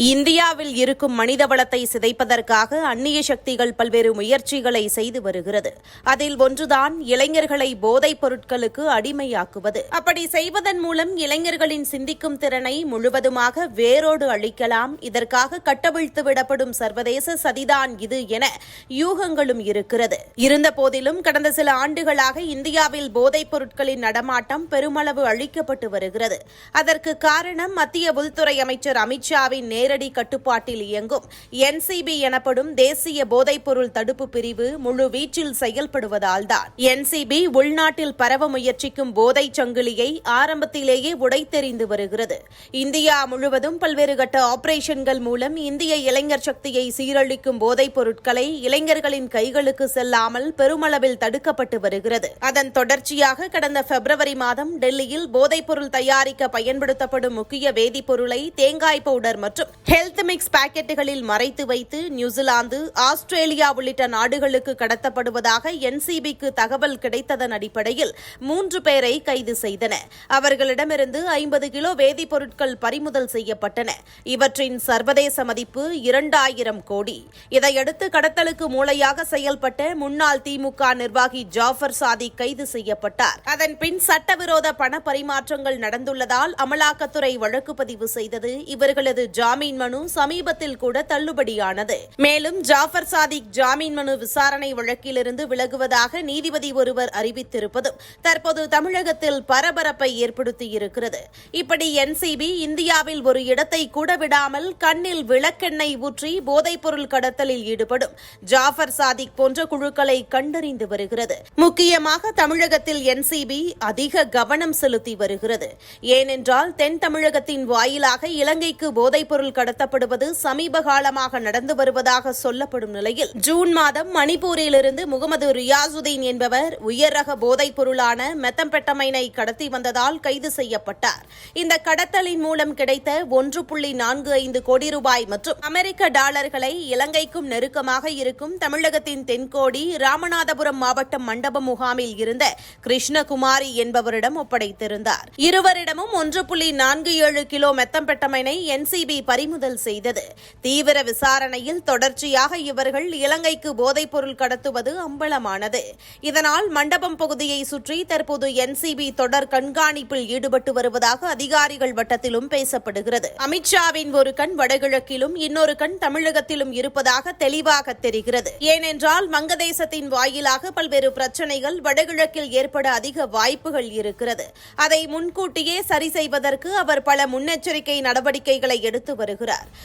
இந்தியாவில் இருக்கும் மனித வளத்தை சிதைப்பதற்காக அந்நிய சக்திகள் பல்வேறு முயற்சிகளை செய்து வருகிறது. அதில் ஒன்றுதான் இளைஞர்களை போதைப் பொருட்களுக்கு அடிமையாக்குவது. அப்படி செய்வதன் மூலம் இளைஞர்களின் சிந்திக்கும் திறனை முழுவதுமாக வேரோடு அழிக்கலாம். இதற்காக கட்டவிழ்த்து விடப்படும் சர்வதேச சதிதான் இது என யூகங்களும் இருக்கிறது. இருந்தபோதிலும் கடந்த சில ஆண்டுகளாக இந்தியாவில் போதைப் பொருட்களின் நடமாட்டம் பெருமளவு அழிக்கப்பட்டு வருகிறது. அதற்கு காரணம் மத்திய உள்துறை அமைச்சர் அமித்ஷாவின் நேரடி கட்டுப்பாட்டில் இயங்கும். என்சிபி எனப்படும் தேசிய போதைப்பொருள் தடுப்பு பிரிவு முழு வீச்சில் செயல்படுவதால் தான் என்சிபி உள்நாட்டில் பரவ முயற்சிக்கும் போதைச் சங்கிலியை ஆரம்பத்திலேயே உடைத்தெறிந்து வருகிறது. இந்தியா முழுவதும் பல்வேறு கட்ட ஆபரேஷன்கள் மூலம் இந்திய இளைஞர் சக்தியை சீரழிக்கும் போதைப் பொருட்களை இளைஞர்களின் கைகளுக்கு செல்லாமல் பெருமளவில் தடுக்கப்பட்டு வருகிறது. அதன் தொடர்ச்சியாக கடந்த பிப்ரவரி மாதம் டெல்லியில் போதைப்பொருள் தயாரிக்க பயன்படுத்தப்படும் முக்கிய வேதிப்பொருளை தேங்காய் பவுடர் மற்றும் ஹெல்த் மிக்ஸ் பாக்கெட்டுகளில் மறைத்து வைத்து நியூசிலாந்து ஆஸ்திரேலியா உள்ளிட்ட நாடுகளுக்கு கடத்தப்படுவதாக என்சிபிக்கு தகவல் கிடைத்ததன் அடிப்படையில் மூன்று பேரை கைது செய்தன. அவர்களிடமிருந்து ஐம்பது கிலோ வேதிப்பொருட்கள் பறிமுதல் செய்யப்பட்டன. இவற்றின் சர்வதேச மதிப்பு இரண்டாயிரம் கோடி. இதையடுத்து கடத்தலுக்கு மூளையாக செயல்பட்ட முன்னாள் திமுக நிர்வாகி ஜாஃபர் சாதி கைது செய்யப்பட்டார். அதன் பின் சட்டவிரோத பண பரிமாற்றங்கள் நடந்துள்ளதால் அமலாக்கத்துறை வழக்கு பதிவு செய்தது இவர்களது ஜாமீன் ஜாமீன் மனு சமீபத்தில் கூட தள்ளுபடியானது. மேலும் ஜாஃபர் சாதிக் ஜாமீன் மனு விசாரணை வழக்கிலிருந்து விலகுவதாக நீதிபதி ஒருவர் அறிவித்திருப்பதும் தற்போது தமிழகத்தில் பரபரப்பை ஏற்படுத்தியிருக்கிறது. இப்படி என்சிபி இந்தியாவில் ஒரு இடத்தை கூட விடாமல் கண்ணில் விளக்கெண்ணெய் ஊற்றி போதைப்பொருள் கடத்தலில் ஈடுபடும் ஜாஃபர் சாதிக் போன்ற குழுக்களை கண்டறிந்து வருகிறது. முக்கியமாக தமிழகத்தில் என்சிபி அதிக கவனம் செலுத்தி வருகிறது. ஏனென்றால் தென் தமிழகத்தின் வாயிலாக இலங்கைக்கு போதைப்பொருள் கடத்தப்படுவது சமீப காலமாக நடந்து வருவதாக சொல்லப்படும் நிலையில் ஜூன் மாதம் மணிப்பூரிலிருந்து முகமது ரியாசுதீன் என்பவர் உயர்ரக போதைப் பொருளான மெத்தம்பெட்டமைனை கடத்தி வந்ததால் கைது செய்யப்பட்டார். இந்த கடத்தலின் மூலம் கிடைத்த ஒன்று புள்ளி நான்கு ஐந்து கோடி ரூபாய் மற்றும் அமெரிக்க டாலர்களை இலங்கைக்கும் நெருக்கமாக இருக்கும் தமிழகத்தின் தென்கோடி ராமநாதபுரம் மாவட்டம் மண்டபம் முகாமில் இருந்த கிருஷ்ணகுமாரி என்பவரிடம் ஒப்படைத்திருந்தார். இருவரிடமும் ஒன்று புள்ளி நான்கு ஏழு கிலோ மெத்தம்பெட்டமைனை என்சிபி பறிமுதல் செய்தது. தீவிர விசாரணையில் தொடர்ச்சியாக இவர்கள் இலங்கைக்கு போதைப்பொருள் கடத்துவது அம்பலமானது. இதனால் மண்டபம் பகுதியை சுற்றி தற்போது என்சிபி தொடர் கண்காணிப்பில் ஈடுபட்டு வருவதாக அதிகாரிகள் வட்டத்திலும் பேசப்படுகிறது. அமித்ஷாவின் ஒரு கண் வடகிழக்கிலும் இன்னொரு கண் தமிழகத்திலும் இருப்பதாக தெளிவாக தெரிகிறது. ஏனென்றால் வங்கதேசத்தின் வாயிலாக பல்வேறு பிரச்சனைகள் வடகிழக்கில் ஏற்பட அதிக வாய்ப்புகள் இருக்கிறது. அதை முன்கூட்டியே சரி செய்வதற்கு அவர் பல முன்னெச்சரிக்கை நடவடிக்கைகளை எடுத்து வருகிறார்.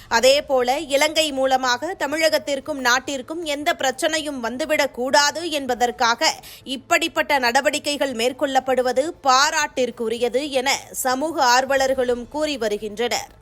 அதேபோல இலங்கை மூலமாக தமிழகத்திற்கும் நாட்டிற்கும் எந்த பிரச்சனையும் வந்துவிடக் கூடாது என்பதற்காக இப்படிப்பட்ட நடவடிக்கைகள் மேற்கொள்ளப்படுவது பாராட்டிற்குரியது என சமூக ஆர்வலர்களும் கூறி வருகின்றனர்.